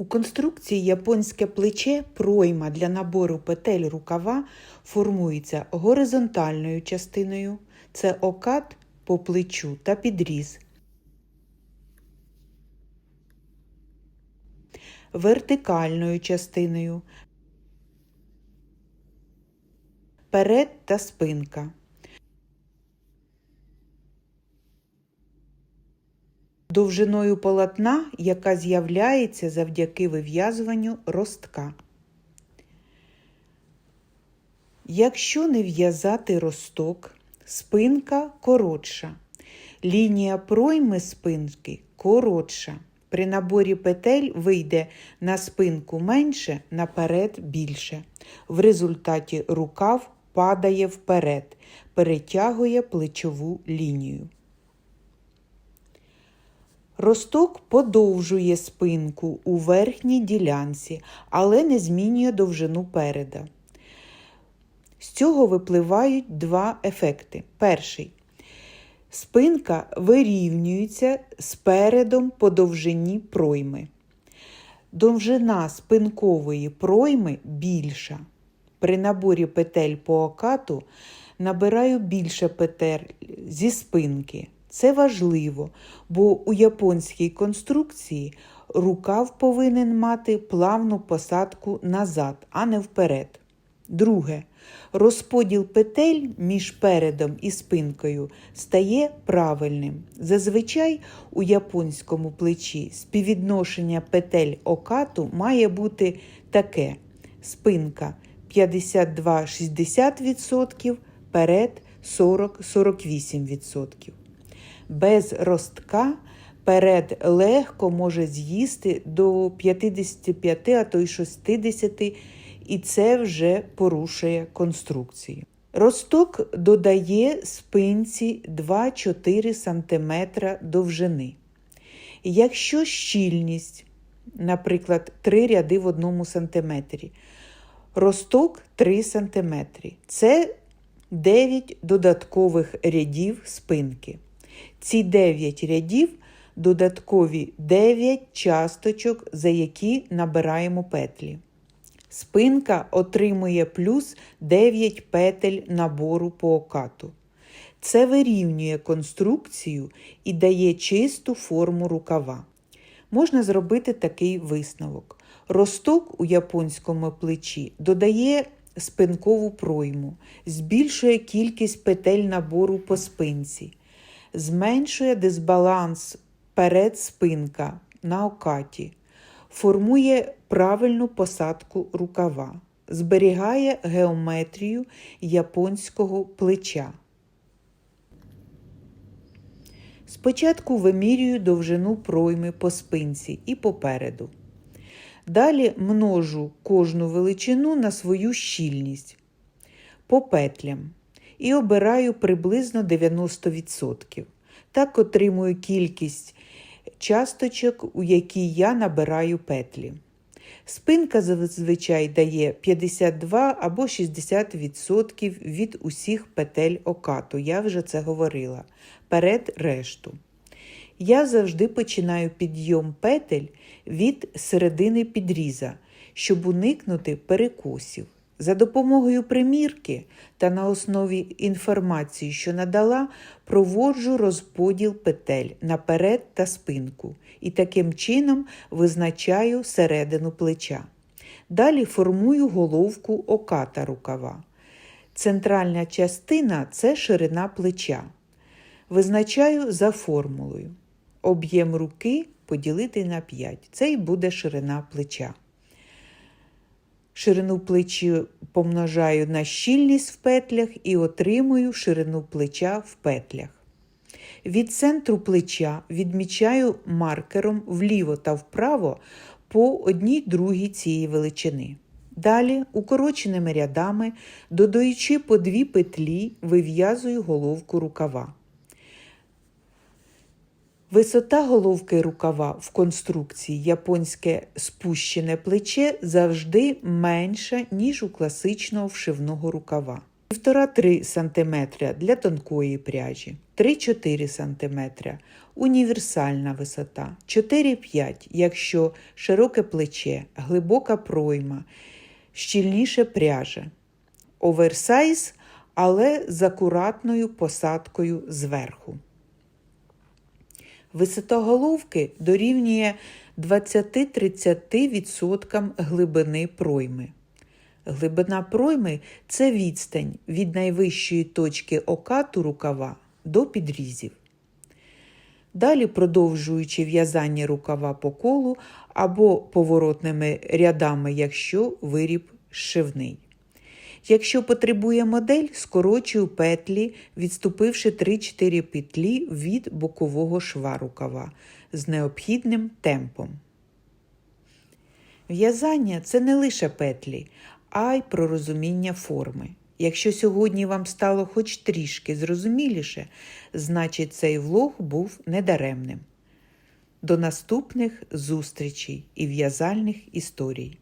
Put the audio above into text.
У конструкції японське плече пройма для набору петель рукава формується горизонтальною частиною це окат по плечу та підріз. Вертикальною частиною перед та спинка. Довжиною полотна, яка з'являється завдяки вив'язуванню ростка. Якщо не в'язати росток, спинка коротша. Лінія пройми спинки коротша. При наборі петель вийде на спинку менше, наперед більше. В результаті рукав падає вперед, перетягує плечову лінію. Росток подовжує спинку у верхній ділянці, але не змінює довжину переда. З цього випливають два ефекти. Перший. Спинка вирівнюється з передом по довжині пройми. Довжина спинкової пройми більша. При наборі петель по окату набираю більше петель зі спинки. Це важливо, бо у японській конструкції рукав повинен мати плавну посадку назад, а не вперед. Друге. Розподіл петель між передом і спинкою стає правильним. Зазвичай у японському плечі співвідношення петель окату має бути таке: спинка 52-60%, перед 40-48%. Без ростка перед легко може з'їсти до 55, а то й 60%, і це вже порушує конструкцію. Росток додає спинці 2-4 см довжини. Якщо щільність, наприклад, 3 ряди в 1 см, росток 3 см, це 9 додаткових рядів спинки. Ці 9 рядів додаткові 9 часточок, за які набираємо петлі. Спинка отримує плюс 9 петель набору по окату. Це вирівнює конструкцію і дає чисту форму рукава. Можна зробити такий висновок. Росток у японському плечі додає спинкову пройму, збільшує кількість петель набору по спинці, зменшує дисбаланс перед спинка на окаті, формує правильну посадку рукава, зберігає геометрію японського плеча. Спочатку вимірюю довжину пройми по спинці і попереду. Далі множу кожну величину на свою щільність по петлям і обираю приблизно 90%. Так отримую кількість часточок, у якій я набираю петлі. Спинка зазвичай дає 52 або 60% від усіх петель окату, я вже це говорила, перед решту. Я завжди починаю підйом петель від середини підріза, щоб уникнути перекосів. За допомогою примірки та на основі інформації, що надала, проводжу розподіл петель наперед та спинку і таким чином визначаю середину плеча. Далі формую головку оката рукава. Центральна частина це ширина плеча. Визначаю за формулою. Об'єм руки поділити на 5. Це і буде ширина плеча. Ширину плечі помножаю на щільність в петлях і отримую ширину плеча в петлях. Від центру плеча відмічаю маркером вліво та вправо по одній другій цієї величини. Далі, укороченими рядами, додаючи по дві петлі, вив'язую головку рукава. Висота головки рукава в конструкції японське спущене плече завжди менша, ніж у класичного вшивного рукава. 1,5-3 см для тонкої пряжі, 3-4 см універсальна висота, 4-5, якщо широке плече, глибока пройма, щільніше пряжа, оверсайз, але з акуратною посадкою зверху. Висота головки дорівнює 20-30% глибини пройми. Глибина пройми це відстань від найвищої точки окату рукава до підрізів. Далі, продовжуючи в'язання рукава по колу або поворотними рядами, якщо виріб шивний. Якщо потребує модель, скорочую петлі, відступивши 3-4 петлі від бокового шва рукава з необхідним темпом. В'язання це не лише петлі, а й про розуміння форми. Якщо сьогодні вам стало хоч трішки зрозуміліше, значить цей влог був недаремним. До наступних зустрічей і в'язальних історій.